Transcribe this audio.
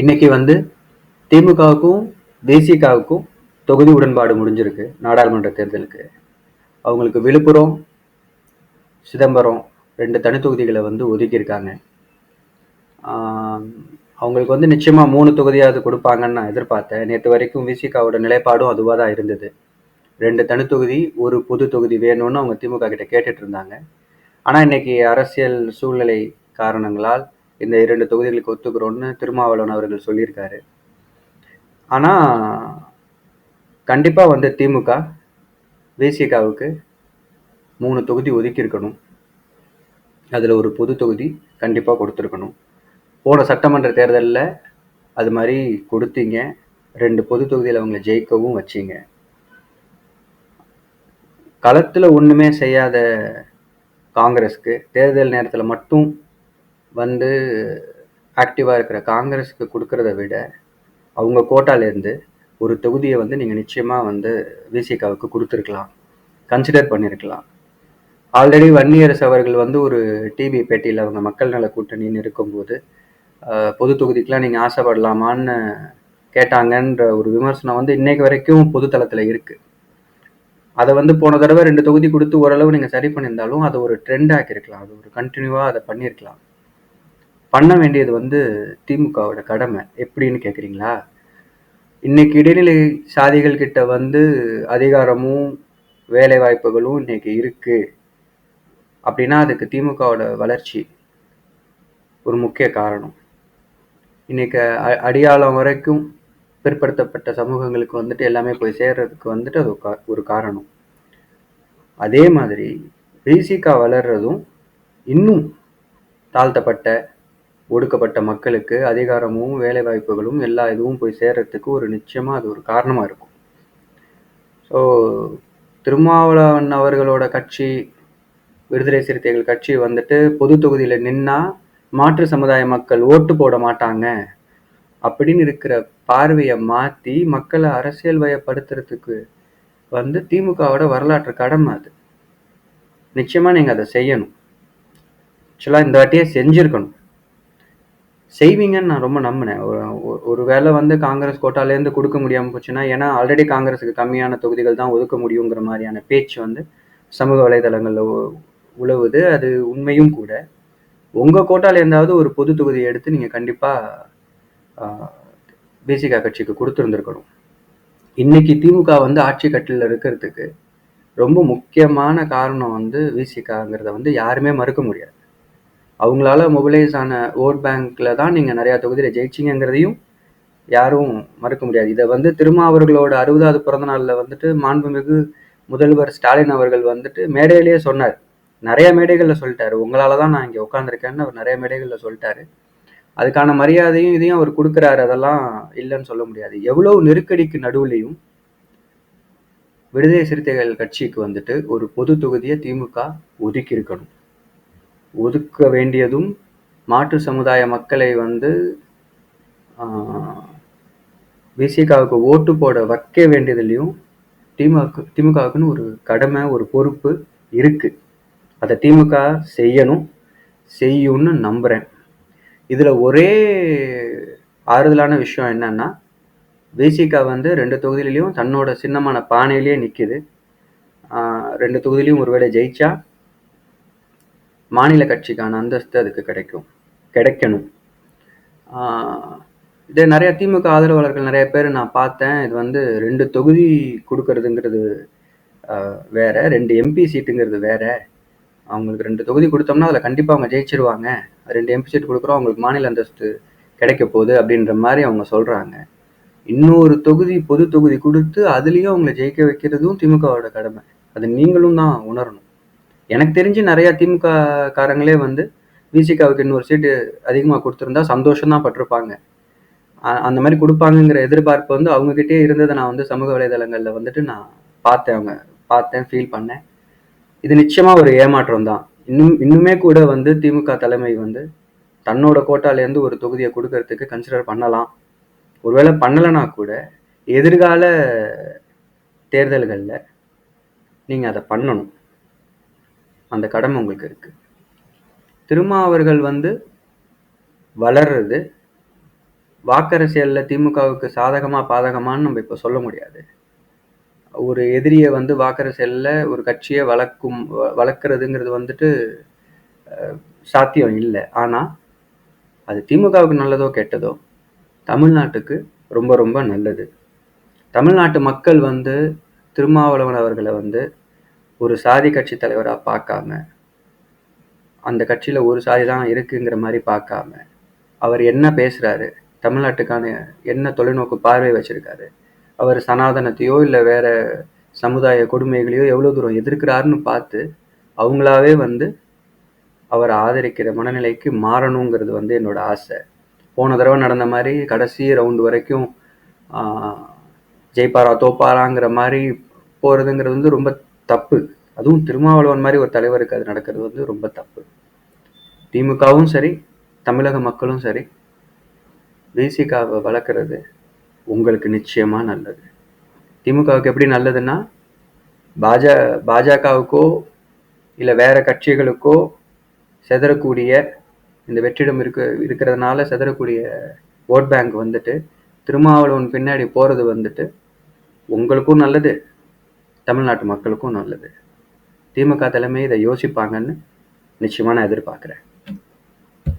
இன்னைக்கு வந்து திமுகவுக்கும் தேசிகாவுக்கும் தொகுதி உடன்பாடு முடிஞ்சிருக்கு நாடாளுமன்ற தேர்தலுக்கு. அவங்களுக்கு விழுப்புரம் சிதம்பரம் ரெண்டு தனி தொகுதிகளை வந்து ஒதுக்கியிருக்காங்க. அவங்களுக்கு வந்து நிச்சயமாக மூணு தொகுதியாவது கொடுப்பாங்கன்னு நான் எதிர்பார்த்தேன். நேற்று வரைக்கும் விசிகாவோட நிலைப்பாடும் அதுவாக தான் இருந்தது. ரெண்டு தனி தொகுதி ஒரு பொது தொகுதி வேணும்னு அவங்க திமுக கிட்ட கேட்டுட்டு இருந்தாங்க. ஆனால் இன்னைக்கு அரசியல் சூழ்நிலை காரணங்களால் இந்த இரண்டு தொகுதிகளுக்கு ஒத்துக்கிறோன்னு திருமாவளவன் அவர்கள் சொல்லியிருக்காரு. ஆனால் கண்டிப்பாக வந்து திமுக விசிகாவுக்கு மூணு தொகுதி ஒதுக்கியிருக்கணும். அதில் ஒரு பொது தொகுதி கண்டிப்பாக கொடுத்துருக்கணும். போன சட்டமன்ற தேர்தலில் அது மாதிரி கொடுத்தீங்க. ரெண்டு பொது தொகுதியில் அவங்கள ஜெயிக்கவும் வச்சிங்க. களத்தில் ஒன்றுமே செய்யாத காங்கிரஸ்க்கு தேர்தல் நேரத்தில் மட்டும் வந்து ஆக்டிவாக இருக்கிற காங்கிரஸுக்கு கொடுக்கறத விட அவங்க கோட்டாலேருந்து ஒரு தொகுதியை வந்து நீங்கள் நிச்சயமாக வந்து விசிகாவுக்கு கொடுத்துருக்கலாம். கன்சிடர் பண்ணியிருக்கலாம் ஆல்ரெடி வன்னியரசு அவர்கள் வந்து ஒரு டிவி பேட்டியில் அவங்க மக்கள் நல கூட்டணின்னு இருக்கும்போது பொது தொகுதிக்கெலாம் நீங்கள் ஆசைப்படலாமான்னு கேட்டாங்கன்ற ஒரு விமர்சனம் வந்து இன்னைக்கு வரைக்கும் பொதுத்தளத்தில் இருக்குது அதை வந்து போன தடவை ரெண்டு தொகுதி கொடுத்து ஓரளவு நீங்கள் சரி பண்ணியிருந்தாலும் அதை ஒரு ட்ரெண்ட் ஆக்கியிருக்கலாம். அது ஒரு கண்டினியூவாக அதை பண்ணியிருக்கலாம். பண்ண வேண்டியது வந்து திமுகவோட கடமை. எப்படின்னு கேட்குறீங்களா இன்னைக்கு இடைநிலை சாதிகள் கிட்ட வந்து அதிகாரமும் வேலை வாய்ப்புகளும் இன்னைக்கு இருக்கு. அப்படின்னா அதுக்கு திமுகவோட வளர்ச்சி ஒரு முக்கிய காரணம். இன்னைக்கு அ- அடியாளம் வரைக்கும் பிற்படுத்தப்பட்ட சமூகங்களுக்கு வந்துட்டு எல்லாமே போய் சேர்றதுக்கு வந்துட்டு அது ஒரு காரணம். அதே மாதிரி பிசிகா வளர்றதும் இன்னும் தாழ்த்தப்பட்ட ஒடுக்கப்பட்ட மக்களுக்கு அதிகாரமும் வேலைவாய்ப்புகளும் எல்லா இதுவும் போய் சேர்றதுக்கு ஒரு நிச்சயமாக அது ஒரு காரணமாக இருக்கும். ஸோ திருமாவளவன் அவர்களோட கட்சி விடுதலை சிறுத்தைகள் கட்சி வந்துட்டு பொது தொகுதியில் நின்னா மாற்று சமுதாய மக்கள் ஓட்டு போட மாட்டாங்க அப்படின்னு இருக்கிற பார்வையை மாற்றி மக்களை அரசியல் வயப்படுத்துறதுக்கு வந்து திமுகவோட வரலாற்று கடமை அது. நிச்சயமாக நீங்கள் அதை செய்யணும். ஆக்சுவலாக இந்த வாட்டியே செஞ்சுருக்கணும். செய்வீங்கன்னு நான் ரொம்ப நம்பினேன். ஒரு ஒரு- வேளை வந்து காங்கிரஸ் கோட்டாலேருந்து கொடுக்க முடியாமல் போச்சுன்னா ஏன்னா ஆல்ரெடி காங்கிரஸுக்கு கம்மியான தொகுதிகள் தான் ஒதுக்க முடியுங்கிற மாதிரியான பேச்சு வந்து சமூக வலைதளங்களில் உ- உலவுது அது உண்மையும் கூட. உங்கள் கோட்டால இருந்தாவது ஒரு பொது தொகுதியை எடுத்து நீங்கள் கண்டிப்பாக பிசிகா கட்சிக்கு கொடுத்துருந்துருக்கணும். இன்னைக்கு திமுக வந்து ஆட்சி கட்டில் இருக்கிறதுக்கு ரொம்ப முக்கியமான காரணம் வந்து விசிகாங்கிறத வந்து யாருமே மறுக்க முடியாது. அவங்களால மொபிலைஸ் ஆன ஓட் பேங்க்ல தான் நீங்கள் நிறையா தொகுதியில் ஜெயிச்சிங்கிறதையும் யாரும் மறுக்க முடியாது. இதை வந்து திருமாவர்களோட அறுபதாவது பிறந்த நாளில் வந்துட்டு மாண்புமிகு முதல்வர் ஸ்டாலின் அவர்கள் வந்துட்டு மேடையிலேயே சொன்னார். நிறைய மேடைகளில் சொல்லிட்டாரு. உங்களால தான் நான் இங்கே உட்காந்துருக்கேன்னு அவர் நிறைய மேடைகளில் சொல்லிட்டாரு. அதுக்கான மரியாதையும் இதையும் அவர் கொடுக்குறாரு. அதெல்லாம் இல்லைன்னு சொல்ல முடியாது. எவ்வளோ நெருக்கடிக்கு நடுவுலையும் விடுதலை சிறுத்தைகள் கட்சிக்கு வந்துட்டு ஒரு பொது தொகுதியை திமுக ஒதுக்கி இருக்கணும் ஒதுக்க வேண்டியதும் மாற்று சமுதாய மக்களை வந்து விசிகாவுக்கு ஓட்டு போட வைக்க வேண்டியதுலையும் திமுக திமுகவுக்குன்னு ஒரு கடமை ஒரு பொறுப்பு இருக்குது அதை திமுக செய்யணும் செய்யும்னு நம்புகிறேன் இதில் ஒரே ஆறுதலான விஷயம் என்னன்னா விசிகா வந்து ரெண்டு தொகுதியிலையும் தன்னோட சின்னமான பானையிலேயே நிற்கிது ரெண்டு தொகுதியிலையும் ஒருவேளை ஜெயிச்சா மாநில கட்சிக்கான அந்தஸ்து அதுக்கு கிடைக்கும். கிடைக்கணும். இது நிறைய திமுக ஆதரவாளர்கள் நிறைய பேர் நான் பார்த்தேன். இது வந்து ரெண்டு தொகுதி கொடுக்கறதுங்கிறது வேற. ரெண்டு எம்பி சீட்டுங்கிறது வேற. அவங்களுக்கு ரெண்டு தொகுதி கொடுத்தோம்னா அதில் கண்டிப்பாக அவங்க ஜெயிச்சிருவாங்க. ரெண்டு எம்பி சீட் கொடுக்குறோம் அவங்களுக்கு மாநில அந்தஸ்து கிடைக்க போகுது அப்படின்ற மாதிரி அவங்க சொல்கிறாங்க இன்னொரு தொகுதி பொது தொகுதி கொடுத்து அதுலேயும் அவங்களை ஜெயிக்க வைக்கிறதும் திமுகவோட கடமை. அது நீங்களும் தான் உணரணும். எனக்கு தெரிஞ்சு நிறைய திமுக காரங்களே வந்து விசிகாவுக்கு இன்னொரு சீட்டு அதிகமாக கொடுத்துருந்தா சந்தோஷம் தான் பட்டிருப்பாங்க. அந்த மாதிரி கொடுப்பாங்கங்கிற எதிர்பார்ப்பு வந்து அவங்ககிட்டயே இருந்ததை நான் வந்து சமூக வலைதளங்களில் வந்துட்டு நான் பார்த்தேன் அவங்க. பார்த்தேன் ஃபீல் பண்ணேன். இது நிச்சயமாக ஒரு ஏமாற்றம் தான். இன்னும் இன்னுமே கூட வந்து திமுக தலைமை வந்து தன்னோட கோட்டாலேருந்து ஒரு தொகுதியை கொடுக்கறதுக்கு கன்சிடர் பண்ணலாம். ஒருவேளை பண்ணலைன்னா கூட எதிர்கால தேர்தல்களில் நீங்கள் அதை பண்ணணும். அந்த கடமை உங்களுக்கு இருக்கு. திருமா அவர்கள் வந்து வளர்றது வாக்கரசியலில் திமுகவுக்கு சாதகமாக பாதகமான்னு நம்ம இப்போ சொல்ல முடியாது. ஒரு எதிரியை வந்து வாக்கரசியலில் ஒரு கட்சியை வளர்க்கும் வ- வளர்க்குறதுங்கிறது வந்துட்டு சாத்தியம் இல்லை. ஆனால் அது திமுகவுக்கு நல்லதோ கெட்டதோ தமிழ்நாட்டுக்கு ரொம்ப ரொம்ப நல்லது. தமிழ்நாட்டு மக்கள் வந்து திருமாவளவன் அவர்களை வந்து ஒரு சாதி கட்சி தலைவராக பார்க்காம அந்த கட்சியில் ஒரு சாதி தான் இருக்குங்கிற மாதிரி பார்க்காம அவர் என்ன பேசுகிறாரு தமிழ்நாட்டுக்கான என்ன தொலைநோக்கு பார்வை வச்சுருக்காரு அவர் சனாதனத்தையோ இல்லை வேற சமுதாய கொடுமைகளையோ எவ்வளோ தூரம் எதிர்க்கிறாருன்னு பார்த்து அவங்களாவே வந்து அவரை ஆதரிக்கிற மனநிலைக்கு மாறணுங்கிறது வந்து என்னோட ஆசை. போன தடவை நடந்த மாதிரி கடைசி ரவுண்டு வரைக்கும் ஜெய்பாரா தோப்பாராங்கிற மாதிரி போகிறதுங்கிறது வந்து ரொம்ப தப்பு. அதுவும் திருமாவளவன் மாதிரி ஒரு தலைவருக்கு அது நடக்கிறது வந்து ரொம்ப தப்பு. திமுகவும் சரி தமிழக மக்களும் சரி விசிகாவை வளர்க்குறது உங்களுக்கு நிச்சயமாக நல்லது. திமுகவுக்கு எப்படி நல்லதுன்னா பாஜ பாஜகவுக்கோ இல்லை வேற கட்சிகளுக்கோ செதறக்கூடிய இந்த வெற்றிடம் இருக்க இருக்கிறதுனால செதறக்கூடிய ஓட் பேங்க் வந்துட்டு திருமாவளவன் பின்னாடி போகிறது வந்துட்டு உங்களுக்கும் நல்லது. தமிழ்நாட்டு மக்களுக்கும் நல்லது. திமுக தலைமை இதை யோசிப்பாங்கன்னு நிச்சயமாக நான் எதிர்பார்க்குறேன்.